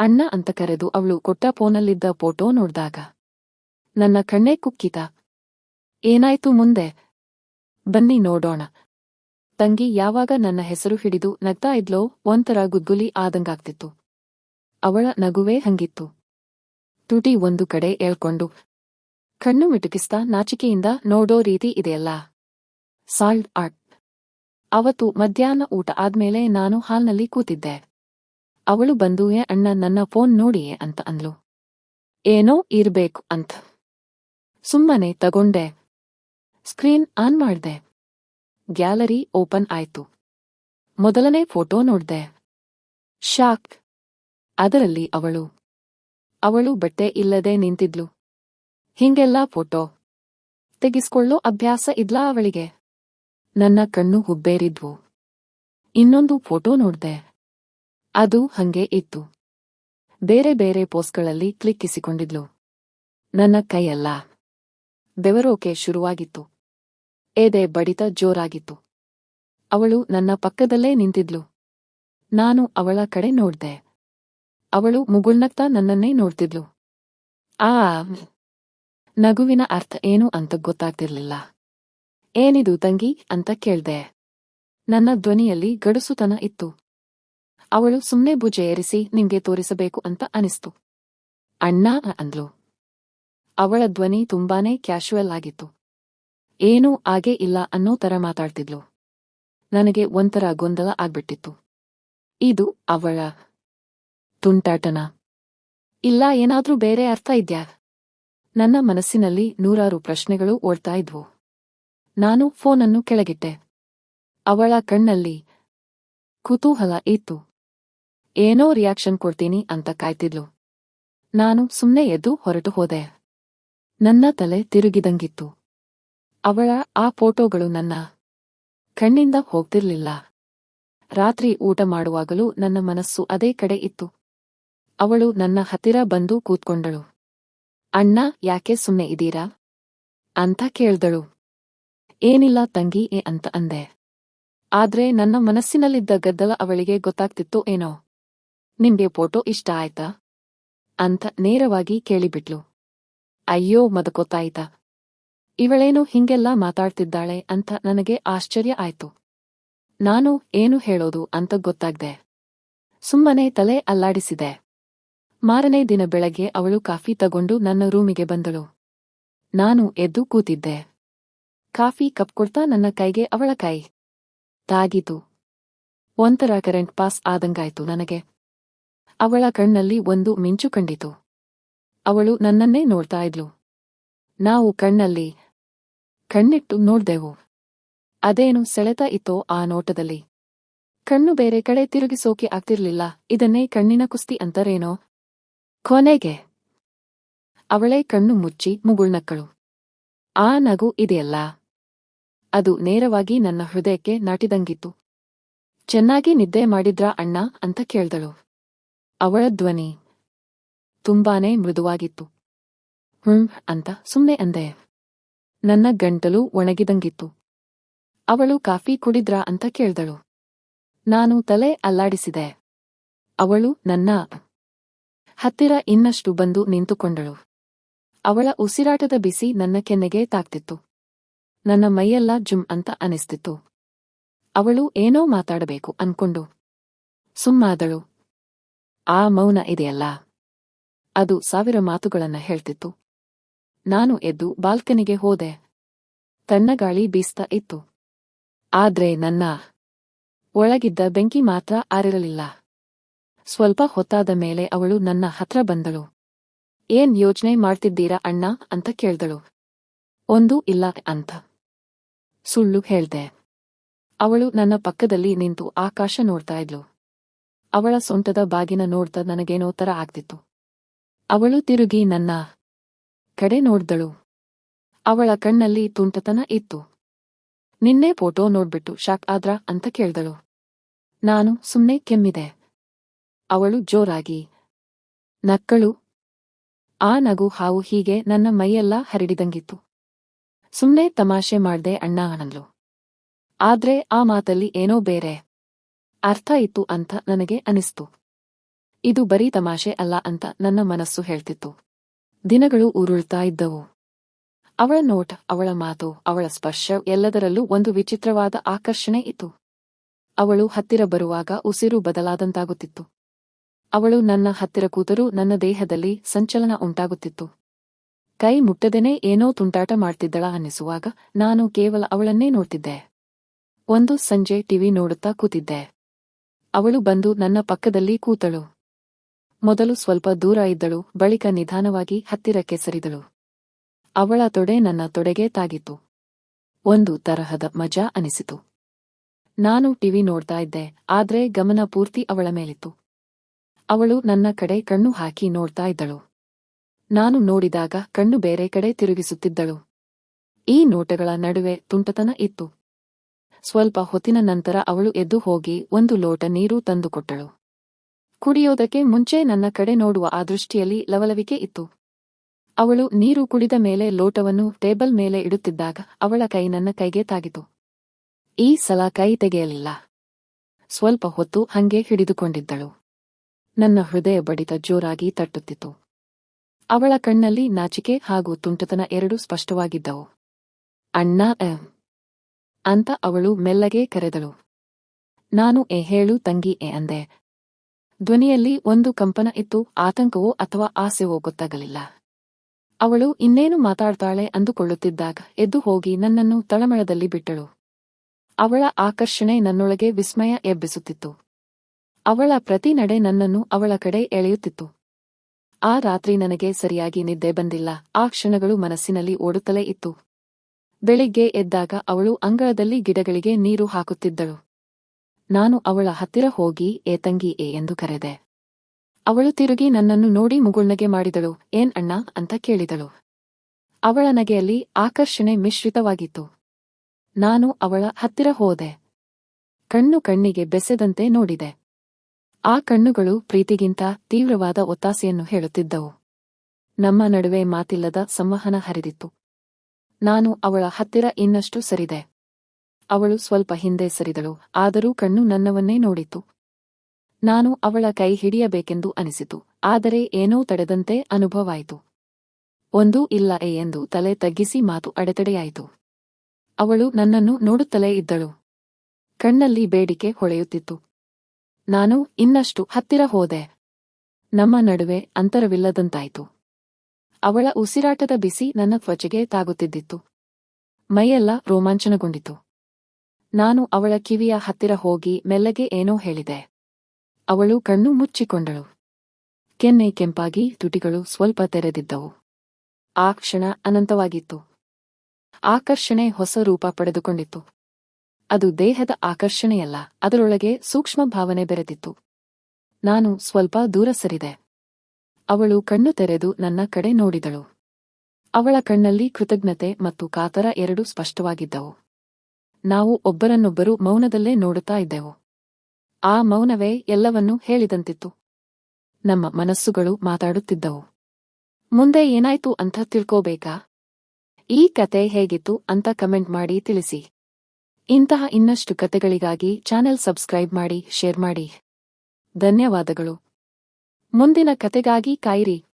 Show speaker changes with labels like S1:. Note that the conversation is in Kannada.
S1: ಅಣ್ಣ ಅಂತ ಕರೆದು ಅವಳು ಕೊಟ್ಟ ಫೋನಲ್ಲಿದ್ದ ಫೋಟೋ ನೋಡ್ದಾಗ, ನನ್ನ ಕಣ್ಣೇ ಕುಕ್ಕಿತ ಏನಾಯ್ತು ಮುಂದೆ? ಬನ್ನಿ ನೋಡೋಣ. ತಂಗಿ ಯಾವಾಗ ನನ್ನ ಹೆಸರು ಹಿಡಿದು ನಗ್ತಾ ಇದ್ಲೋ ಒಂಥರ ಗುದ್ಗುಲಿ ಆದಂಗಾಗ್ತಿತ್ತು. ಅವಳ ನಗುವೇ ಹಂಗಿತ್ತು. ತುಟಿ ಒಂದು ಕಡೆ ಏಳ್ಕೊಂಡು ಕಣ್ಣು ಮಿಟುಕಿಸ್ತಾ ನಾಚಿಕೆಯಿಂದ ನೋಡೋ ರೀತಿ ಇದೆಯಲ್ಲ? ಸಾಲ್ಡ್ ಆರ್ಟ್. ಅವತ್ತು ಮಧ್ಯಾಹ್ನ ಊಟ ಆದ್ಮೇಲೆ ನಾನು ಹಾಲ್ನಲ್ಲಿ ಕೂತಿದ್ದೆ. ಅವಳು ಬಂದು, ಏ ಅಣ್ಣ, ನನ್ನ ಫೋನ್ ನೋಡಿಯೇ ಅಂತ ಅಂದ್ಲು. ಏನೋ ಇರ್ಬೇಕು, ಅಂತ. ಸುಮ್ಮನೆ ತಗೊಂಡೆ. ಸ್ಕ್ರೀನ್ ಆನ್ ಮಾಡ್ದೆ. ಗ್ಯಾಲರಿ ಓಪನ್ ಆಯ್ತು. ಮೊದಲನೇ ಫೋಟೋ ನೋಡ್ದೆ. ಶಾಕ್. ಅದರಲ್ಲಿ ಅವಳು. ಅವಳು ಬಟ್ಟೆ ಇಲ್ಲದೆ ನಿಂತಿದ್ಲು. ಹಿಂಗೆಲ್ಲ ಫೋಟೋ. ತೆಗಿಸ್ಕೊಳ್ಳೋ ಅಭ್ಯಾಸ ಇದ್ಲಾ ಅವಳಿಗೆ. ನನ್ನ ಕಣ್ಣು ಹುಬ್ಬೇರಿದ್ವು. ಇನ್ನೊಂದು ಫೋಟೋ ನೋಡ್ದೆ. ಅದು ಹಂಗೆ ಇತ್ತು. ಬೇರೆ ಬೇರೆ ಪೋಸ್ಟ್ಗಳಲ್ಲಿ ಕ್ಲಿಕ್ಕಿಸಿಕೊಂಡಿದ್ಲು. ನನ್ನ ಕೈಯಲ್ಲ. ಬೆವರೋಕೆ ಶುರುವಾಗಿತ್ತು. ಎದೆ ಬಡಿತ ಜೋರಾಗಿತ್ತು. ಅವಳು ನನ್ನ ಪಕ್ಕದಲ್ಲೇ ನಿಂತಿದ್ಲು. ನಾನು ಅವಳ ಕಡೆ ನೋಡ್ದೆ. ಅವಳು ಮುಗುಳ್ನಗ್ತಾ ನನ್ನನ್ನೇ ನೋಡ್ತಿದ್ಲು. ಆ, ನಗುವಿನ ಅರ್ಥ ಏನು ಅಂತ ಗೊತ್ತಾಗ್ತಿರ್ಲಿಲ್ಲ. ಏನಿದು ತಂಗಿ ಅಂತ ಕೇಳ್ದೆ. ನನ್ನ ಧ್ವನಿಯಲ್ಲಿ ಗಡುಸುತನ ಇತ್ತು. ಅವಳು ಸುಮ್ಮನೆ ಭುಜೆ ಏರಿಸಿ ನಿಮ್ಗೆ ತೋರಿಸಬೇಕು ಅಂತ ಅನಿಸ್ತು. ಅಣ್ಣ ಅಂದ್ಲು. ಅವಳ ಧ್ವನಿ ತುಂಬಾನೇ ಕ್ಯಾಶುವಲ್ ಆಗಿತ್ತು. ಏನೂ ಆಗೇ ಇಲ್ಲ ಅನ್ನೋ ತರ ಮಾತಾಡ್ತಿದ್ಲು. ನನಗೆ ಒಂಥರ ಗೊಂದಲ ಆಗ್ಬಿಟ್ಟಿತ್ತು. ಇದು ಅವಳ ತುಂಟಾಟನ. ಇಲ್ಲ ಏನಾದ್ರೂ ಬೇರೆ ಅರ್ಥ ಇದ್ಯಾ? ನನ್ನ ಮನಸ್ಸಿನಲ್ಲಿ ನೂರಾರು ಪ್ರಶ್ನೆಗಳು ಓಡ್ತಾ ಇದ್ವು. ನಾನು ಫೋನನ್ನು ಕೆಳಗಿಟ್ಟೆ. ಅವಳ ಕಣ್ಣಲ್ಲಿ ಕುತೂಹಲ ಇತ್ತು. ಏನೋ ರಿಯಾಕ್ಷನ್ ಕೊಡ್ತೀನಿ ಅಂತ ಕಾಯ್ತಿದ್ಲು. ನಾನು ಸುಮ್ಮನೆ ಎದ್ದು ಹೊರಟು ಹೋದೆ. ನನ್ನ ತಲೆ ತಿರುಗಿದಂಗಿತ್ತು. ಅವಳ ಆ ಫೋಟೋಗಳು ನನ್ನ ಕಣ್ಣಿಂದ ಹೋಗ್ತಿರ್ಲಿಲ್ಲ. ರಾತ್ರಿ ಊಟ ಮಾಡುವಾಗಲೂ ನನ್ನ ಮನಸ್ಸು ಅದೇ ಕಡೆ ಇತ್ತು. ಅವಳು ನನ್ನ ಹತ್ತಿರ ಬಂದು ಕೂತ್ಕೊಂಡಳು. ಅಣ್ಣ, ಯಾಕೆ ಸುಮ್ಮನೆ ಇದೀರಾ ಅಂತ ಕೇಳ್ದಳು. ಏನಿಲ್ಲ ತಂಗಿ ಎ ಅಂತ ಅಂದೆ. ಆದ್ರೆ ನನ್ನ ಮನಸ್ಸಿನಲ್ಲಿದ್ದ ಗದ್ದಲ ಅವಳಿಗೆ ಗೊತ್ತಾಗ್ತಿತ್ತು ಏನೋ. ನಿಮ್ಗೆ ಫೋಟೋ ಇಷ್ಟ ಆಯ್ತಾ? ಅಂತ ನೇರವಾಗಿ ಕೇಳಿಬಿಟ್ಲು. ಅಯ್ಯೋ, ಮದಕೊತ್ತಾಯ್ತಾ. ಇವಳೇನು ಹಿಂಗೆಲ್ಲ ಮಾತಾಡ್ತಿದ್ದಾಳೆ ಅಂತ ನನಗೆ ಆಶ್ಚರ್ಯ ಆಯ್ತು. ನಾನು ಏನು ಹೇಳೋದು ಅಂತ ಗೊತ್ತಾಗ್ದೆ. ಸುಮ್ಮನೆ ತಲೆ ಅಲ್ಲಾಡಿಸಿದೆ. ಮಾರನೇ ದಿನ ಬೆಳಗ್ಗೆ ಅವಳು ಕಾಫಿ ತಗೊಂಡು ನನ್ನ ರೂಮಿಗೆ ಬಂದಳು. ನಾನು ಎದ್ದು ಕೂತಿದ್ದೆ. ಕಾಫಿ ಕಪ್ ಕೊಡ್ತಾ ನನ್ನ ಕೈಗೆ ಅವಳ ಕೈ. ತಾಗಿತು. ಒಂಥರ ಕರೆಂಟ್ ಪಾಸ್ ಆದಂಗಾಯ್ತು ನನಗೆ. ಅವಳ ಕಣ್ಣಲ್ಲಿ ಒಂದು ಮಿಂಚು ಕಂಡಿತು. ಅವಳು ನನ್ನನ್ನೇ ನೋಡ್ತಾ ಇದ್ಲು. ನಾವು ಕಣ್ಣಲ್ಲಿ ಕಣ್ಣಿಟ್ಟು ನೋಡ್ದೆವು. ಅದೇನು ಸೆಳೆತ ಇತ್ತೋ ಆ ನೋಟದಲ್ಲಿ. ಕಣ್ಣು ಬೇರೆ ಕಡೆ ತಿರುಗಿಸೋಕೆ ಆಗ್ತಿರ್ಲಿಲ್ಲ. ಇದನ್ನೇ ಕಣ್ಣಿನ ಕುಸ್ತಿ ಅಂತರೇನೋ? ಕೊನೆಗೆ ಅವಳೇ ಕಣ್ಣು ಮುಚ್ಚಿ ಮುಗುಳ್ನಕ್ಕಳು. ಆ ನಗು ಇದೆಯಲ್ಲ? ಅದು ನೇರವಾಗಿ ನನ್ನ ಹೃದಯಕ್ಕೆ ನಾಟಿದಂಗಿತ್ತು. ಚೆನ್ನಾಗಿ ನಿದ್ದೆ ಮಾಡಿದ್ರಾ ಅಣ್ಣ ಅಂತ ಕೇಳ್ದಳು. ಅವಳ ಧ್ವನಿ ತುಂಬಾನೇ ಮೃದುವಾಗಿತ್ತು. ಹ್ಮ್ ಅಂತ ಸುಮ್ಮನೆ ಅಂದೆ. ನನ್ನ ಗಂಟಲು ಒಣಗಿದಂಗಿತ್ತು. ಅವಳು ಕಾಫಿ ಕುಡಿದ್ರಾ ಅಂತ ಕೇಳ್ದಳು. ನಾನು ತಲೆ ಅಲ್ಲಾಡಿಸಿದೆ. ಅವಳು ನನ್ನ ಹತ್ತಿರ ಇನ್ನಷ್ಟು ಬಂದು ನಿಂತುಕೊಂಡಳು. ಅವಳ ಉಸಿರಾಟದ ಬಿಸಿ ನನ್ನ ಕೆನ್ನೆಗೆ ತಾಕ್ತಿತ್ತು. ನನ್ನ ಮೈಯೆಲ್ಲ ಜುಮ್ ಅಂತ ಅನಿಸ್ತಿತ್ತು. ಅವಳು ಏನೋ ಮಾತಾಡಬೇಕು ಅನ್ಕೊಂಡು ಸುಮ್ಮಾದಳು. ಆ ಮೌನ ಇದೆಯಲ್ಲ? ಅದು ಸಾವಿರ ಮಾತುಗಳನ್ನ ಹೇಳ್ತಿತ್ತು. ನಾನು ಎದ್ದು ಬಾಲ್ಕನಿಗೆ ಹೋದೆ. ತಣ್ಣಗಾಳಿ ಬೀಸ್ತಾ ಇತ್ತು. ಆದ್ರೆ ನನ್ನ ಒಳಗಿದ್ದ ಬೆಂಕಿ ಮಾತ್ರ ಆರಿರಲಿಲ್ಲ. ಸ್ವಲ್ಪ ಹೊತ್ತಾದ ಮೇಲೆ ಅವಳು ನನ್ನ ಹತ್ರ ಬಂದಳು. ಏನ್ ಯೋಚನೆ ಮಾಡ್ತಿದ್ದೀರಾ ಅಣ್ಣ ಅಂತ ಕೇಳ್ದಳು. ಒಂದು ಇಲ್ಲ ಅಂತ ಸುಳ್ಳು ಹೇಳ್ದೆ. ಅವಳು ನನ್ನ ಪಕ್ಕದಲ್ಲಿ ನಿಂತು ಆಕಾಶ ನೋಡ್ತಾ ಇದ್ಲು. ಅವಳ ಸೊಂಟದ ಬಾಗಿನ ನೋಡ್ತಾ ನನಗೇನೋ ತರ ಆಗ್ತಿತ್ತು. ಅವಳು ತಿರುಗಿ ನನ್ನ ಕಡೆ ನೋಡ್ದಳು. ಅವಳ ಕಣ್ಣಲ್ಲಿ ತುಂಟತನ ಇತ್ತು. ನಿನ್ನೆ ಫೋಟೋ ನೋಡ್ಬಿಟ್ಟು ಶಾಕ್ ಆದ್ರ ಅಂತ ಕೇಳ್ದಳು. ನಾನು ಸುಮ್ನೆ ಕೆಮ್ಮಿದೆ. ಅವಳು ಜೋರಾಗಿ, ನಕ್ಕಳು. ಆ ನಗು ಹಾವು ಹೀಗೆ ನನ್ನ ಮೈಯೆಲ್ಲ ಹರಡಿದಂಗಿತ್ತು. ಸುಮ್ನೆ ತಮಾಷೆ ಮಾಡ್ದೆ ಅಣ್ಣ ಆದ್ರೆ ಆ ಮಾತಲ್ಲಿ ಏನೋ ಬೇರೆ. ಅರ್ಥ ಇತ್ತು ಅಂತ ನನಗೆ ಅನಿಸ್ತು. ಇದು ಬರೀ ತಮಾಷೆ ಅಲ್ಲ ಅಂತ ನನ್ನ ಮನಸ್ಸು ಹೇಳ್ತಿತ್ತು. ದಿನಗಳು ಉರುಳ್ತಾ ಇದ್ದವು. ಅವಳ ನೋಟ, ಅವಳ ಮಾತು, ಅವಳ ಸ್ಪರ್ಶ ಎಲ್ಲದರಲ್ಲೂ ಒಂದು ವಿಚಿತ್ರವಾದ ಆಕರ್ಷಣೆ ಇತ್ತು. ಅವಳು ಹತ್ತಿರ ಬರುವಾಗ ಉಸಿರು ಬದಲಾದಂತಾಗುತ್ತಿತ್ತು. ಅವಳು ನನ್ನ ಹತ್ತಿರ ಕೂತರೂ ನನ್ನ ದೇಹದಲ್ಲಿ ಸಂಚಲನ ಉಂಟಾಗುತ್ತಿತ್ತು. ಕೈ ಮುಟ್ಟದೇನೆ ಏನೋ ತುಂಟಾಟ ಮಾಡ್ತಿದ್ದಳ ಅನ್ನಿಸುವಾಗ ನಾನು ಕೇವಲ ಅವಳನ್ನೇ ನೋಡ್ತಿದ್ದೆ. ಒಂದು ಸಂಜೆ ಟಿವಿ ನೋಡುತ್ತಾ ಕೂತಿದ್ದೆ. ಅವಳು ಬಂದು ನನ್ನ ಪಕ್ಕದಲ್ಲಿ ಕೂತಳು. ಮೊದಲು ಸ್ವಲ್ಪ ದೂರ ಇದ್ದಳು, ಬಳಿಕ ನಿಧಾನವಾಗಿ ಹತ್ತಿರಕ್ಕೆ ಸರಿದಳು. ಅವಳ ತೊಡೆ ನನ್ನ ತೊಡೆಗೆ ತಾಗಿತು ಒಂದು ತರಹದ ಮಜಾ ಅನಿಸಿತು. ನಾನು ಟಿವಿ ನೋಡ್ತಾ ಇದ್ದೆ, ಆದ್ರೆ ಗಮನ ಪೂರ್ತಿ ಅವಳ ಮೇಲಿತ್ತು. ಅವಳು ನನ್ನ ಕಡೆ ಕಣ್ಣು ಹಾಕಿ ನೋಡ್ತಾ ಇದ್ದಳು. ನಾನು ನೋಡಿದಾಗ ಕಣ್ಣು ಬೇರೆ ಕಡೆ ತಿರುಗಿಸುತ್ತಿದ್ದಳು. ಈ ನೋಟಗಳ ನಡುವೆ ತುಂಟತನ ಇತ್ತು. ಸ್ವಲ್ಪ ಹೊತ್ತಿನ ನಂತರ ಅವಳು ಎದ್ದು ಹೋಗಿ ಒಂದು ಲೋಟ ನೀರು ತಂದುಕೊಟ್ಟಳು ಕುಡಿಯೋದಕ್ಕೆ ಮುಂಚೆ ನನ್ನ ಕಡೆ ನೋಡುವ ಆ ದೃಷ್ಟಿಯಲ್ಲಿ ಲವಲವಿಕೆ ಇತ್ತು. ಅವಳು ನೀರು ಕುಡಿದ ಮೇಲೆ ಲೋಟವನ್ನು ಟೇಬಲ್ ಮೇಲೆ ಇಡುತ್ತಿದ್ದಾಗ ಅವಳ ಕೈ ನನ್ನ ಕೈಗೆ ತಾಗಿತು. ಈ ಸಲ ಕೈ ತೆಗೆಯಲಿಲ್ಲ. ಸ್ವಲ್ಪ ಹೊತ್ತು ಹಂಗೆ ಹಿಡಿದುಕೊಂಡಿದ್ದಳು. ನನ್ನ ಹೃದಯ ಬಡಿತ ಜೋರಾಗಿ ತಟ್ಟುತ್ತಿತ್ತು. ಅವಳ ಕಣ್ಣಲ್ಲಿ ನಾಚಿಕೆ ಹಾಗೂ ತುಂಟತನ ಎರಡೂ ಸ್ಪಷ್ಟವಾಗಿದ್ದವು. ಅಣ್ಣ ಅಂತ ಅವಳು ಮೆಲ್ಲಗೆ ಕರೆದಳು. ನಾನು ಎ ಹೇಳು ತಂಗಿ ಎ ಅಂದೆ. ಧ್ವನಿಯಲ್ಲಿ ಒಂದು ಕಂಪನ ಇತ್ತು, ಆತಂಕವೋ ಅಥವಾ ಆಸೆವೋ ಗೊತ್ತಾಗಲಿಲ್ಲ. ಅವಳು ಇನ್ನೇನು ಮಾತಾಡ್ತಾಳೆ ಅಂದುಕೊಳ್ಳುತ್ತಿದ್ದಾಗ ಎದ್ದು ಹೋಗಿ ನನ್ನನ್ನು ತಳಮಳದಲ್ಲಿ ಬಿಟ್ಟಳು. ಅವಳ ಆಕರ್ಷಣೆ ನನ್ನೊಳಗೆ ವಿಸ್ಮಯ ಎಬ್ಬಿಸುತ್ತಿತ್ತು. ಅವಳ ಪ್ರತಿ ನಡೆ ನನ್ನನ್ನು ಅವಳ ಕಡೆ ಎಳೆಯುತ್ತಿತ್ತು. ಆ ರಾತ್ರಿ ನನಗೆ ಸರಿಯಾಗಿ ನಿದ್ದೆ ಬಂದಿಲ್ಲ, ಆ ಕ್ಷಣಗಳು ಮನಸ್ಸಿನಲ್ಲಿ ಓಡುತ್ತಲೇ ಇತ್ತು. ಬೆಳಿಗ್ಗೆ ಎದ್ದಾಗ ಅವಳು ಅಂಗಳದಲ್ಲಿ ಗಿಡಗಳಿಗೆ ನೀರು ಹಾಕುತ್ತಿದ್ದಳು. ನಾನು ಅವಳ ಹತ್ತಿರ ಹೋಗಿ, ಏ ತಂಗಿ, ಏ ಎಂದು ಕರೆದೆ. ಅವಳು ತಿರುಗಿ ನನ್ನನ್ನು ನೋಡಿ ಮುಗುಳ್ನಗೆ ಮಾಡಿದಳು, ಏನ್ ಅಣ್ಣ ಅಂತ ಕೇಳಿದಳು. ಅವಳ ನಗೆಯಲ್ಲಿ ಆಕರ್ಷಣೆ ಮಿಶ್ರಿತವಾಗಿತ್ತು. ನಾನು ಅವಳ ಹತ್ತಿರ ಹೋದೆ. ಕಣ್ಣು ಕಣ್ಣಿಗೆ ಬೆಸೆದಂತೆ ನೋಡಿದೆ. ಆ ಕಣ್ಣುಗಳು ಪ್ರೀತಿಗಿಂತ ತೀವ್ರವಾದ ಒತ್ತಾಸೆಯನ್ನು ಹೇಳುತ್ತಿದ್ದವು. ನಮ್ಮ ನಡುವೆ ಮಾತಿಲ್ಲದ ಸಂವಹನ ಹರಿದಿತ್ತು. ನಾನು ಅವಳ ಹತ್ತಿರ ಇನ್ನಷ್ಟು ಸರಿದೆ. ಅವಳು ಸ್ವಲ್ಪ ಹಿಂದೆ ಸರಿದಳು, ಆದರೂ ಕಣ್ಣು ನನ್ನವನ್ನೇ ನೋಡಿತು. ನಾನು ಅವಳ ಕೈ ಹಿಡಿಯಬೇಕೆಂದು ಅನಿಸಿತು, ಆದರೆ ಏನೋ ತಡೆದಂತೆ ಅನುಭವಾಯಿತು ಒಂದೂ ಇಲ್ಲ ಏ ಎಂದು ತಲೆ ತಗ್ಗಿಸಿ ಮಾತು ಅಡೆತಡೆಯಾಯಿತು. ಅವಳು ನನ್ನನ್ನು ನೋಡುತ್ತಲೇ ಇದ್ದಳು. ಕಣ್ಣಲ್ಲಿ ಬೇಡಿಕೆ ಹೊಳೆಯುತ್ತಿತ್ತು. ನಾನು ಇನ್ನಷ್ಟು ಹತ್ತಿರ ಹೋದೆ. ನಮ್ಮ ನಡುವೆ ಅಂತರವಿಲ್ಲದಂತಾಯಿತು. ಅವಳ ಉಸಿರಾಟದ ಬಿಸಿ ನನ್ನ ತ್ವಚೆಗೆ ತಾಗುತ್ತಿದ್ದಿತ್ತು. ಮೈಯೆಲ್ಲ ರೋಮಾಂಚನಗೊಂಡಿತು. ನಾನು ಅವಳ ಕಿವಿಯ ಹತ್ತಿರ ಹೋಗಿ ಮೆಲ್ಲಗೆ ಏನೋ ಹೇಳಿದೆ. ಅವಳು ಕಣ್ಣು ಮುಚ್ಚಿಕೊಂಡಳು. ಕೆನ್ನೆ ಕೆಂಪಾಗಿ ತುಟಿಗಳು ಸ್ವಲ್ಪ ತೆರೆದಿದ್ದವು. ಆ ಕ್ಷಣ ಅನಂತವಾಗಿತ್ತು. ಆಕರ್ಷಣೆ ಹೊಸ ರೂಪ ಪಡೆದುಕೊಂಡಿತ್ತು. ಅದು ದೇಹದ ಆಕರ್ಷಣೆಯಲ್ಲ, ಅದರೊಳಗೆ ಸೂಕ್ಷ್ಮ ಭಾವನೆ ಬೆರೆತಿತ್ತು ನಾನು ಸ್ವಲ್ಪ ದೂರ ಸರಿದೆ. ಅವಳು ಕಣ್ಣು ತೆರೆದು ನನ್ನ ಕಡೆ ನೋಡಿದಳು. ಅವಳ ಕಣ್ಣಲ್ಲಿ ಕೃತಜ್ಞತೆ ಮತ್ತು ಕಾತರ ಎರಡೂ ಸ್ಪಷ್ಟವಾಗಿದ್ದವು. ನಾವು ಒಬ್ಬರನ್ನೊಬ್ಬರು ಮೌನದಲ್ಲೇ ನೋಡುತ್ತಾ ಇದ್ದೆವು. ಆ ಮೌನವೇ ಎಲ್ಲವನ್ನೂ ಹೇಳಿದಂತಿತ್ತು. ನಮ್ಮ ಮನಸ್ಸುಗಳು ಮಾತಾಡುತ್ತಿದ್ದವು. ಮುಂದೆ ಏನಾಯ್ತು ಅಂತ ತಿಳ್ಕೋಬೇಕಾ? ಈ ಕತೆ ಹೇಗಿತ್ತು ಅಂತ ಕಮೆಂಟ್ ಮಾಡಿ ತಿಳಿಸಿ. ಇಂತಹ ಇನ್ನಷ್ಟು ಕತೆಗಳಿಗಾಗಿ ಚಾನೆಲ್ ಸಬ್ಸ್ಕ್ರೈಬ್ ಮಾಡಿ, ಶೇರ್ ಮಾಡಿ. ಧನ್ಯವಾದಗಳು. ಮುಂದಿನ ಕತೆಗಾಗಿ ಕಾಯಿರಿ.